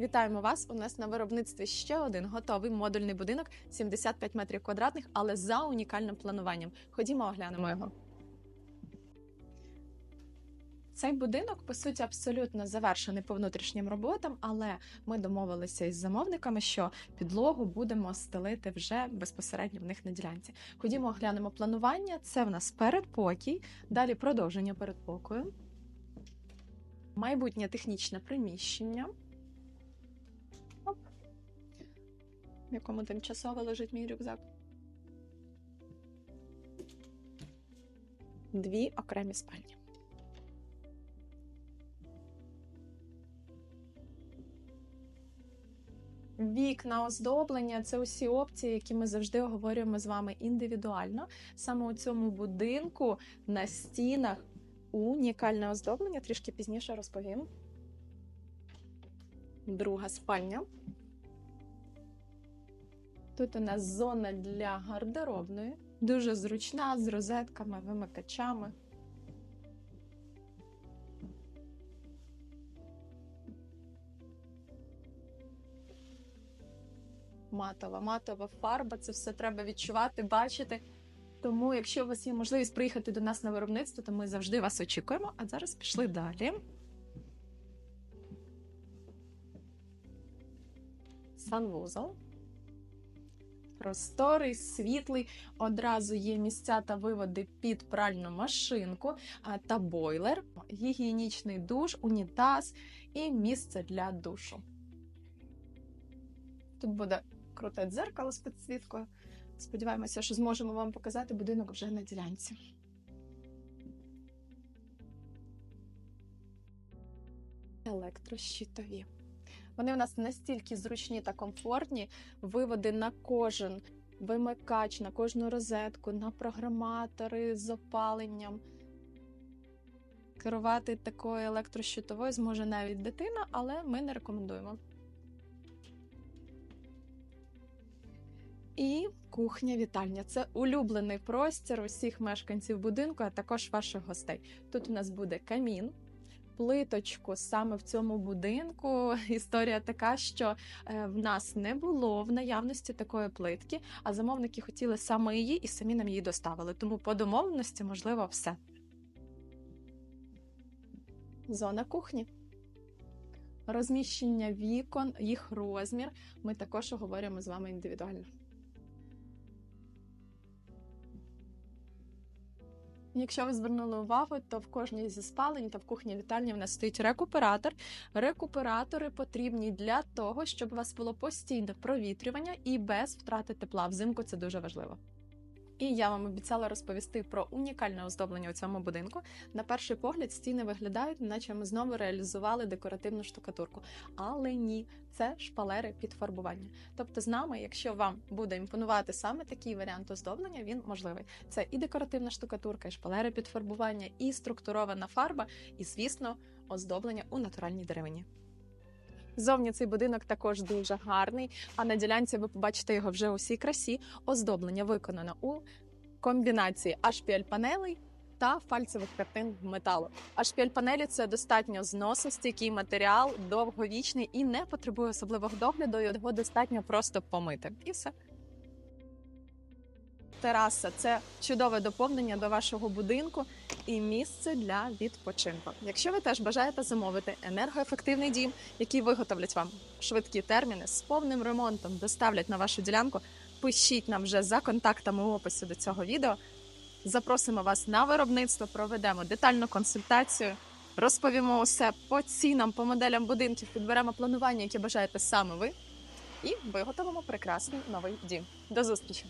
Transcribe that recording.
Вітаємо вас! У нас на виробництві ще один готовий модульний будинок 75 метрів квадратних, але за унікальним плануванням. Ходімо, оглянемо його. Цей будинок, по суті, абсолютно завершений по внутрішнім роботам, але ми домовилися із замовниками, що підлогу будемо стелити вже безпосередньо в них на ділянці. Ходімо, оглянемо планування. Це в нас передпокій, далі продовження передпокою, майбутнє технічне приміщення. В якому тимчасово лежить мій рюкзак. Дві окремі спальні. Вікна, оздоблення це усі опції, які ми завжди оговорюємо з вами індивідуально. Саме у цьому будинку на стінах унікальне оздоблення. Трішки пізніше розповім. Друга спальня. Тут у нас зона для гардеробної, дуже зручна, з розетками, вимикачами. Матова, матова фарба, це все треба відчувати, бачити. Тому, якщо у вас є можливість приїхати до нас на виробництво, то ми завжди вас очікуємо. А зараз пішли далі. Санвузол. Просторий, світлий. Одразу є місця та виводи під пральну машинку та бойлер, гігієнічний душ, унітаз і місце для душу. Тут буде круте дзеркало з підсвіткою. Сподіваємося, що зможемо вам показати будинок вже на ділянці. Електрощитові. Вони у нас настільки зручні та комфортні, виводи на кожен вимикач, на кожну розетку, на програматори з опаленням. Керувати такою електрощитовою зможе навіть дитина, але ми не рекомендуємо. І кухня-вітальня це улюблений простір усіх мешканців будинку, а також ваших гостей. Тут у нас буде камін, плиточку саме в цьому будинку. Історія така, що е, в нас не було в наявності такої плитки, а замовники хотіли саме її і самі нам її доставили. Тому по домовленості можливо все. Зона кухні. Розміщення вікон, їх розмір. Ми також говоримо з вами індивідуально. Якщо ви звернули увагу, то в кожній зі спалень та в кухні вітальні в нас стоїть рекуператор. Рекуператори потрібні для того, щоб у вас було постійне провітрювання і без втрати тепла. Взимку це дуже важливо. І я вам обіцяла розповісти про унікальне оздоблення у цьому будинку. На перший погляд стіни виглядають, наче ми знову реалізували декоративну штукатурку. Але ні, це шпалери під фарбування. Тобто, з нами, якщо вам буде імпонувати саме такий варіант оздоблення, він можливий. Це і декоративна штукатурка, і шпалери під фарбування, і структурована фарба, і, звісно, оздоблення у натуральній деревині. Зовні цей будинок також дуже гарний. А на ділянці ви побачите його вже у всій красі. Оздоблення виконано у комбінації HPL-панелей та фальцевих картин металу. HPL-панелі це достатньо зносостійкий матеріал, довговічний і не потребує особливого догляду. Його достатньо просто помити. І все. Тераса це чудове доповнення до вашого будинку і місце для відпочинку. Якщо ви теж бажаєте замовити енергоефективний дім, який виготовлять вам швидкі терміни з повним ремонтом, доставлять на вашу ділянку, пишіть нам вже за контактами у описі до цього відео. Запросимо вас на виробництво, проведемо детальну консультацію, розповімо усе по цінам, по моделям будинків, підберемо планування, яке бажаєте саме ви, і виготовимо прекрасний новий дім. До зустрічі!